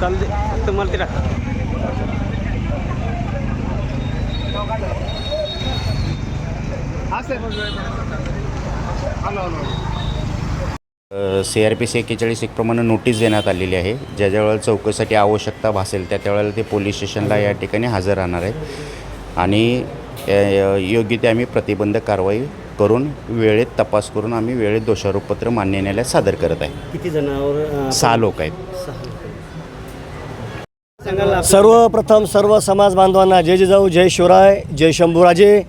चालते फक्त मला ते टाका. सी आर पी सी एक्केचाळीस एक प्रमाणे नोटीस देण्यात आलेली आहे. ज्या ज्या वेळेला चौकशीसाठी आवश्यकता भासेल त्या त्यावेळेला ते पोलीस स्टेशनला या ठिकाणी हजर राहणार आहेत. आणि योग्य ते आम्ही प्रतिबंधक कारवाई करून वेळेत तपास करून आम्ही वेळेत दोषारोपपत्र मान्य न्यायालयात सादर करत आहे. किती जणांवर सहा लोक आहेत. सर्वप्रथम सर्व समाज बांधवांना जय जिजाऊ जय शिवराय जय शंभूराजे.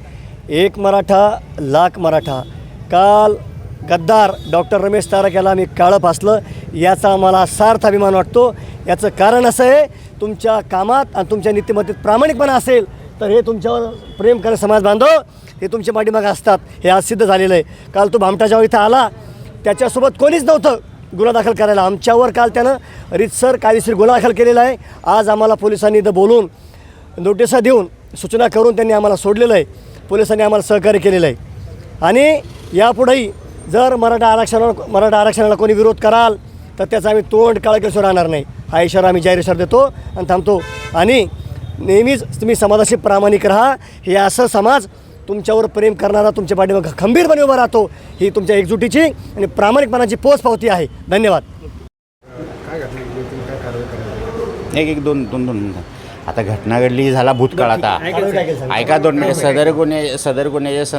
एक मराठा लाख मराठा. काल गद्दार डॉक्टर रमेश तारक याला आम्ही काळं फासलं. याचा आम्हाला सार्थ अभिमान वाटतो. याचं कारण असं आहे तुमच्या कामात आणि तुमच्या नीतिमत्तेत प्रामाणिकपणा असेल तर हे तुमच्यावर प्रेम करे समाज बांधव. हे तुमच्या पाठीमागे असतात. हे आज सिद्ध झालेलं आहे. काल तो भामटाच्या इथं आला त्याच्यासोबत कोणीच नव्हतं गुन्हा दाखल करायला. आमच्यावर काल त्यानं रितसर कायदेशीर गुन्हा दाखल केलेला आहे. आज आम्हाला पोलिसांनी इथं बोलून नोटिसा देऊन सूचना करून त्यांनी आम्हाला सोडलेलं आहे. पोलिसांनी आम्हाला सहकार्य केलेलं आहे. आणि यापुढेही जर मराठा आरक्षणाला मराठा आरक्षणाला कोणी विरोध कराल तर त्याचा आम्ही तोंड काळकेश्वर राहणार नाही. हा इशारा आम्ही जाहीर इशारा देतो आणि थांबतो. आणि नेहमीच तुम्ही समाजाशी प्रामाणिक राहा. हे असं समाज तुमच्यावर प्रेम करणारा तुमच्या पाठीमागं खंबीरपणे उभा राहतो. ही तुमच्या एकजुटीची आणि प्रामाणिकपणाची पोच पावती आहे. धन्यवाद. एक एक दोन दोन दोन. आता घटना घडली झाला भूतकाळ आता? ऐका दोन मिनिट. सदर गुन्हे सदर गुन्ह्याच्या